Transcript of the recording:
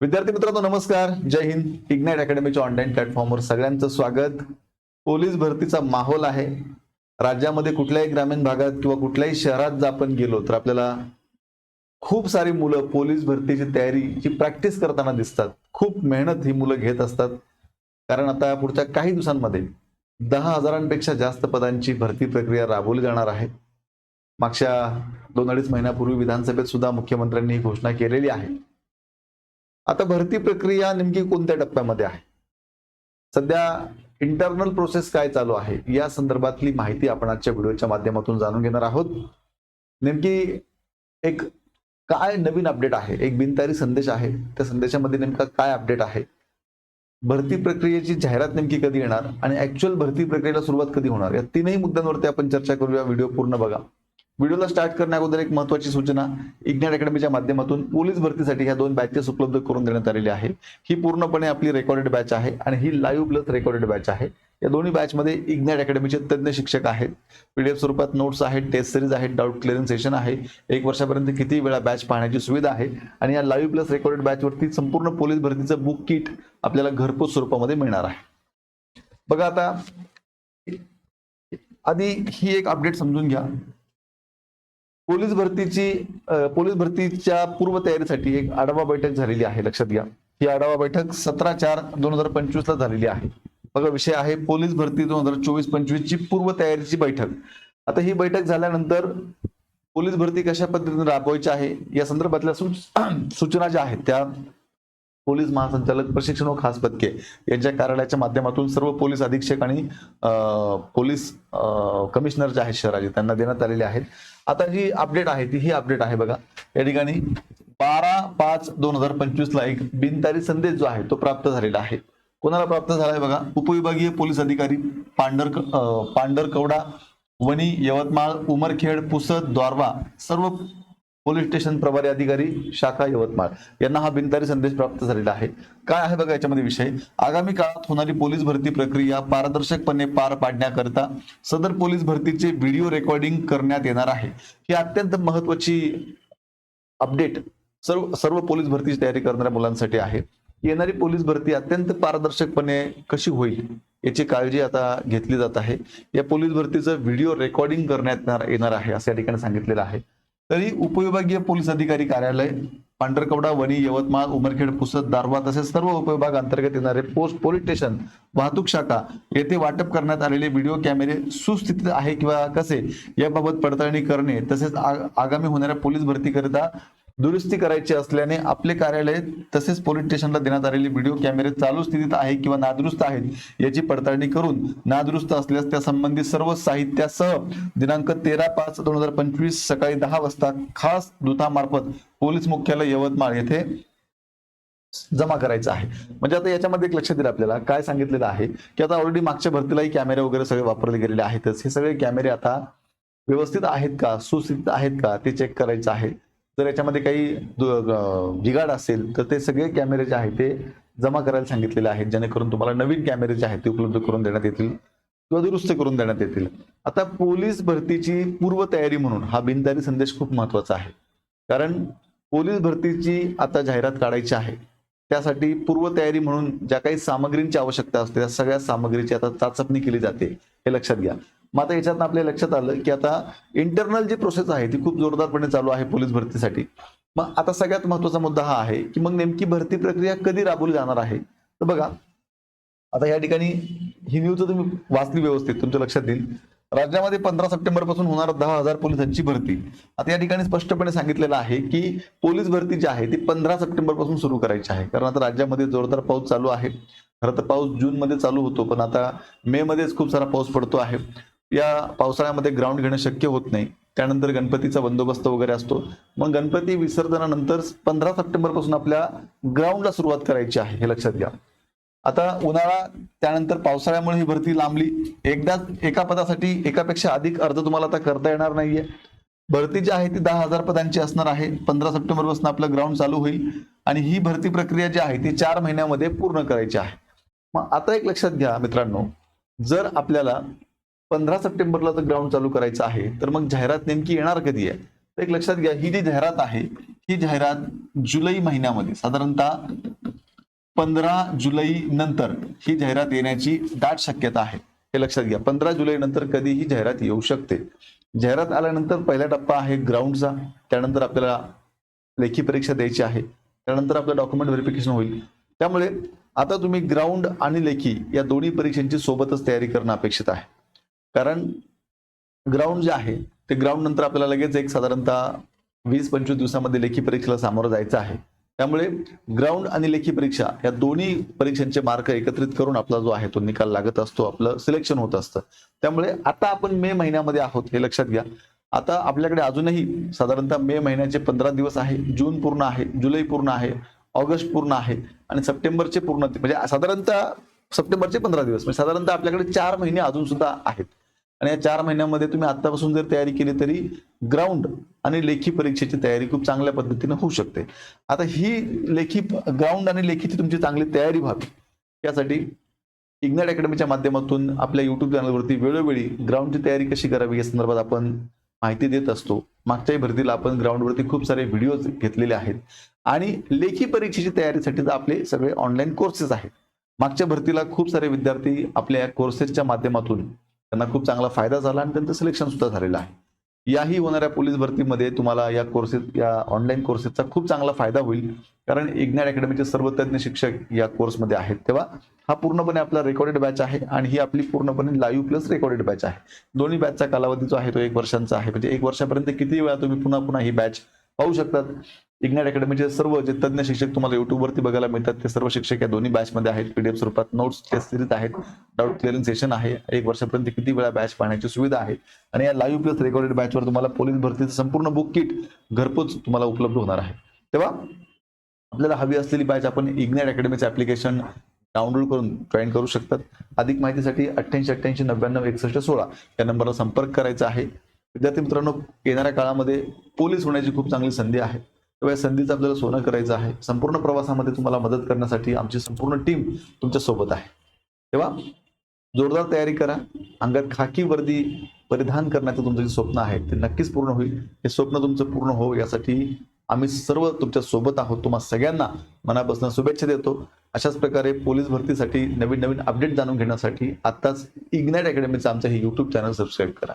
विद्यार्थी मित्रांनो नमस्कार. जय हिंद. इग्नाइट अकॅडमीच्या ऑनलाईन प्लॅटफॉर्मवर सगळ्यांचं स्वागत. पोलीस भरतीचा माहोल आहे. राज्यामध्ये कुठल्याही ग्रामीण भागात किंवा कुठल्याही शहरात जर आपण गेलो तर आपल्याला खूप सारी मुलं पोलीस भरतीची तयारीची प्रॅक्टिस करताना दिसतात. खूप मेहनत ही मुलं घेत असतात. कारण आता पुढच्या काही दिवसांमध्ये दहा हजारांपेक्षा जास्त पदांची भरती प्रक्रिया राबवली जाणार आहे. मागच्या दोन अडीच महिन्यापूर्वी विधानसभेत सुद्धा मुख्यमंत्र्यांनी ही घोषणा केलेली आहे. आता भरती प्रक्रिया नेमकी कोणत्या टप्प्यामध्ये आहे? सध्या इंटरनल प्रोसेस काय चालू आहे? या संदर्भातली माहिती आपण आजच्या व्हिडिओच्या माध्यमातून जाणून घेणार आहोत. नेमकी एक काय नवीन अपडेट आहे? एक बिनतारी संदेश आहे. त्या संदेशामध्ये नेमका काय अपडेट आहे? भरती प्रक्रियेची जाहिरात नेमकी कधी येणार? आणि ऍक्च्युअल भरती प्रक्रियेला सुरुवात कधी होणार? या तीनही मुद्द्यांवरती आपण चर्चा करूया. व्हिडिओ पूर्ण बघा. व्हिडिओला स्टार्ट करण्या अगोदर एक महत्वाची सूचना इग्नॅट अकॅडमीच्या माध्यमातून पोलीस भरतीसाठी ह्या दोन बॅचेस उपलब्ध करून देण्यात आलेली आहे ही पूर्णपणे आपली रेकॉर्डेड बॅच आहे आणि ही लाईव्ह प्लस रेकॉर्डेड बॅच आहे. या दोन्ही बॅचमध्ये इग्नॅट अकॅडमीचे तज्ज्ञ शिक्षक आहेत. पीडीएफ स्वरूपात नोट्स आहेत टेस्ट सिरीज आहेत डाऊट क्लिअरिंग सेशन आहे. एक वर्षापर्यंत किती वेळा बॅच पाहण्याची सुविधा आहे. आणि या लाईव्ह प्लस रेकॉर्डेड बॅचवरती संपूर्ण पोलीस भरतीचं बुक किट आपल्याला घरपोच स्वरूपामध्ये मिळणार आहे. बघा आता आधी ही एक अपडेट समजून घ्या. पोलीस भरतीची पोलीस भरतीच्या पूर्वतयारीसाठी एक आढावा बैठक झालेली आहे लक्षात घ्या. ही आढावा बैठक सतरा चार दोन हजार पंचवीस ला झालेली आहे. बघा विषय आहे पोलीस भरती दोन हजार चोवीस पंचवीस ची पूर्वतयारीची बैठक. आता ही बैठक झाल्यानंतर पोलीस भरती कशा पद्धतीने राबवायची आहे? या संदर्भातल्या सूचना ज्या आहेत त्या पोलीस महासंचालक प्रशिक्षण व खास पदके यांच्या कार्यालयाच्या माध्यमातून सर्व पोलीस अधीक्षक आणि पोलीस कमिशनर जे आहेत शहराचे त्यांना देण्यात आलेले आहेत. आता जी अपडेट आहे ती ही अपडेट आहे बघा. या ठिकाणी बारा पाच दोन हजार पंचवीस ला एक बिनतारी संदेश जो आहे तो प्राप्त झालेला आहे. कोणाला प्राप्त झाला आहे बघा? उपविभागीय पोलीस अधिकारी पांढर पांढरकवडा वणी यवतमाळ उमरखेड पुसद द्वारवा सर्व पोलीस स्टेशन प्रभारी अधिकारी शाखा यवतमाळ यांना हा बिनतारी संदेश प्राप्त झालेला आहे. काय आहे बघा याच्यामध्ये विषय? आगामी काळात होणारी पोलीस भरती प्रक्रिया पारदर्शकपणे पार पाडण्याकरता सदर पोलीस भरतीचे व्हिडिओ रेकॉर्डिंग करण्यात येणार आहे. ही अत्यंत महत्वाची अपडेट सर्व सर्व पोलीस भरतीची तयारी करणाऱ्या मुलांसाठी आहे. येणारी पोलीस भरती अत्यंत पारदर्शकपणे कशी होईल याची काळजी आता घेतली जात आहे. या पोलीस भरतीचं व्हिडिओ रेकॉर्डिंग करण्यात येणार- येणार आहे असं या ठिकाणी सांगितलेलं आहे. तरी उपविभागीय पोलीस अधिकारी कार्यालय पांढरकवडा वणी यवतमाळ उमरखेड पुसद दारवा तसेच सर्व उपविभाग अंतर्गत येणारे पोस्ट पोलीस स्टेशन वाहतूक शाखा येथे वाटप करण्यात आलेले व्हिडिओ कॅमेरे सुस्थितीत आहे किंवा कसे याबाबत पडताळणी करणे तसेच आ- आगामी होणाऱ्या पोलीस भरतीकरिता दुरुस्ती करायची असल्याने आपले कार्यालय तसेच पोलीस स्टेशनला देण्यात आलेले व्हिडिओ कॅमेरे चालू स्थितीत आहे किंवा नादुरुस्त आहेत याची पडताळणी करून नादुरुस्त असल्यास त्या संबंधित सर्व साहित्यासह दिनांक तेरा पाच दोन हजार पंचवीस सकाळी दहा वाजता खास दूतामार्फत पोलीस मुख्यालय यवतमाळ येथे जमा करायचं आहे. म्हणजे आता याच्यामध्ये एक लक्ष दिलं आपल्याला. काय सांगितलेलं आहे? की आता ऑलरेडी मागच्या भरतीलाही कॅमेरे वगैरे सगळे वापरले गेलेले आहेतच. हे सगळे कॅमेरे आता व्यवस्थित आहेत का? सुस्थितीत आहेत का? ते चेक करायचं आहे. जर याच्यामध्ये काही बिघाड असेल तर ते सगळे कॅमेरे जे आहेत ते जमा करायला सांगितलेले आहेत जेणेकरून तुम्हाला नवीन कॅमेरे जे आहेत ते उपलब्ध करून देण्यात येतील किंवा दुरुस्त करून देण्यात येतील. आता पोलीस भरतीची पूर्वतयारी म्हणून हा बिनतारी संदेश खूप महत्त्वाचा आहे. कारण पोलीस भरतीची आता जाहिरात काढायची आहे. त्यासाठी पूर्वतयारी म्हणून ज्या काही सामग्रींची आवश्यकता असते त्या सगळ्या सामग्रीची आता चाचपणी केली जाते. हे लक्षात घ्या. मग आता याच्यात आपल्या लक्षात आलं की आता इंटरनल जी प्रोसेस आहे ती खूप जोरदारपणे चालू आहे पोलीस भरतीसाठी. मग आता सगळ्यात महत्त्वाचा मुद्दा हा आहे की मग नेमकी भरती प्रक्रिया कधी राबवली जाणार आहे? तर बघा आता या ठिकाणी ही न्यूज तुम्ही वाचली व्यवस्थित तुमच्या लक्षात येईल. राज्यामध्ये पंधरा सप्टेंबरपासून होणार दहा हजार पोलिसांची भरती. आता या ठिकाणी स्पष्टपणे सांगितलेलं आहे की पोलीस भरती जी आहे ती पंधरा सप्टेंबरपासून सुरू करायची आहे. कारण आता राज्यामध्ये जोरदार पाऊस चालू आहे. खरं तर पाऊस जून मध्ये चालू होतो पण आता मे मध्येच खूप सारा पाऊस पडतो आहे. या पावसाळ्यामध्ये ग्राउंड घेणं शक्य होत नाही. त्यानंतर गणपतीचा बंदोबस्त वगैरे असतो. मग गणपती विसर्जनानंतर पंधरा सप्टेंबरपासून आपल्या ग्राउंडला सुरुवात करायची आहे हे लक्षात घ्या. आता उन्हाळा त्यानंतर पावसाळ्यामुळे ही भरती लांबली. एकदा एका पदासाठी एकापेक्षा अधिक अर्ज तुम्हाला आता करता येणार नाहीये. भरती जी आहे ती दहा हजार पदांची असणार आहे. पंधरा सप्टेंबरपासून आपलं ग्राउंड चालू होईल आणि ही भरती प्रक्रिया जी आहे ती चार महिन्यामध्ये पूर्ण करायची आहे. मग आता एक लक्षात घ्या मित्रांनो. जर आपल्याला पंधरा सप्टेंबरला जर ग्राउंड चालू करायचं आहे. तर मग जाहिरात नेमकी येणार कधी आहे? तर एक लक्षात घ्या ही जी जाहिरात आहे ही जाहिरात जुलै महिन्यामध्ये साधारणतः पंधरा जुलै नंतर ही जाहिरात येण्याची दाट शक्यता आहे. हे लक्षात घ्या पंधरा जुलै नंतर कधी ही जाहिरात येऊ शकते? जाहिरात आल्यानंतर पहिला टप्पा आहे ग्राउंडचा त्यानंतर आपल्याला लेखी परीक्षा द्यायची आहे त्यानंतर आपलं डॉक्युमेंट व्हेरिफिकेशन होईल. त्यामुळे आता तुम्ही ग्राउंड आणि लेखी या दोन्ही परीक्षांची सोबतच तयारी करणं अपेक्षित आहे. कारण ग्राउंड जे आहे ते ग्राउंड नंतर आपल्याला लगेच एक साधारणतः वीस पंचवीस दिवसामध्ये लेखी परीक्षेला सामोरं जायचं आहे. त्यामुळे ग्राउंड आणि लेखी परीक्षा या दोन्ही परीक्षांचे मार्क एकत्रित करून आपला जो आहे तो निकाल लागत असतो आपलं सिलेक्शन होत असतं. त्यामुळे आता आपण मे महिन्यामध्ये आहोत हे लक्षात घ्या. आता आपल्याकडे अजूनही साधारणतः मे महिन्याचे पंधरा दिवस आहे जून पूर्ण आहे जुलै पूर्ण आहे ऑगस्ट पूर्ण आहे आणि सप्टेंबरचे पूर्ण म्हणजे साधारणतः सप्टेंबरचे पंधरा दिवस म्हणजे साधारणतः आपल्याकडे चार महिने अजून सुद्धा आहेत. आणि या चार महिन्यामध्ये तुम्ही आतापासून जर तयारी केली तरी ग्राउंड आणि लेखी परीक्षेची तयारी खूप चांगल्या पद्धतीने होऊ शकते. आता ही लेखी ग्राउंड आणि लेखीची तुमची चांगली तयारी व्हावी यासाठी इग्नाइट अकॅडमीच्या माध्यमातून आपल्या युट्यूब चॅनलवरती वेळोवेळी ग्राउंडची तयारी कशी करावी या संदर्भात आपण माहिती देत असतो. मागच्याही भरतीला आपण ग्राउंडवरती खूप सारे व्हिडिओज घेतलेले आहेत. आणि लेखी परीक्षेची तयारीसाठी तर आपले सगळे ऑनलाईन कोर्सेस आहेत. मागच्या भरतीला खूप सारे विद्यार्थी आपल्या या कोर्सेसच्या माध्यमातून त्यांना खूप चांगला फायदा झाला आणि त्यांचं सिलेक्शन सुद्धा झालेलं आहे. याही होणाऱ्या पोलीस भरतीमध्ये तुम्हाला या कोर्सेस या ऑनलाईन कोर्सेसचा खूप चांगला फायदा होईल. कारण इग्नाइट अकॅडमीचे सर्व तज्ज्ञ शिक्षक या कोर्समध्ये आहेत. तेव्हा हा पूर्णपणे आपला रेकॉर्डेड बॅच आहे आणि ही आपली पूर्णपणे लाईव्ह प्लस रेकॉर्डेड बॅच आहे. दोन्ही बॅचचा कालावधी जो आहे तो एक वर्षांचा आहे. म्हणजे एक वर्षापर्यंत किती वेळा तुम्ही पुन्हा पुन्हा ही बॅच पाहू शकतात. इग्नाइट अकॅडमीचे सर्व जे तज्ज्ञ शिक्षक तुम्हाला युट्यूबवरती बघायला मिळतात ते सर्व शिक्षक या दोन्ही बॅचमध्ये आहेत. पीडीएफ स्वरूपात नोट्स टेस्ट सिरीज आहेत. डाऊट क्लिअरिंग सेशन आहे. एक वर्षापर्यंत किती वेळा बॅच पाहण्याची सुविधा आहे. आणि या लाईव्ह प्लस रेकॉर्डेड बॅचवर तुम्हाला पोलीस भरतीचं संपूर्ण बुक किट घरपोच तुम्हाला उपलब्ध होणार आहे. तेव्हा आपल्याला हवी असलेली बॅच आपण इग्नाइट अकॅडमीचं ऍप्लिकेशन डाउनलोड करून जॉईन करू शकतात. अधिक माहितीसाठी अठ्ठ्याऐंशी अठ्ठ्याऐंशी नव्याण्णव एकसष्ट सोळा या नंबरला संपर्क करायचा आहे. विद्यार्थी मित्रांनो येणाऱ्या काळामध्ये पोलीस होण्याची खूप चांगली संधी आहे. या संधीचं आपल्याला सोनं करायचं आहे. संपूर्ण प्रवासामध्ये तुम्हाला मदत करण्यासाठी आमची संपूर्ण टीम तुमच्यासोबत आहे. तेव्हा जोरदार तयारी करा. अंगात खाकी वर्दी परिधान करण्याचं तुमचं जे स्वप्न आहे ते नक्कीच पूर्ण होईल. हे स्वप्न तुमचं पूर्ण हो यासाठी आम्ही सर्व तुमच्यासोबत आहोत. तुम्हा सगळ्यांना मनापासून शुभेच्छा देतो. अशाच प्रकारे पोलीस भरतीसाठी नवीन नवीन अपडेट जाणून घेण्यासाठी आत्ताच इग्नाइट अकॅडमीचं आमचं हे यूट्यूब चॅनल सबस्क्राईब करा.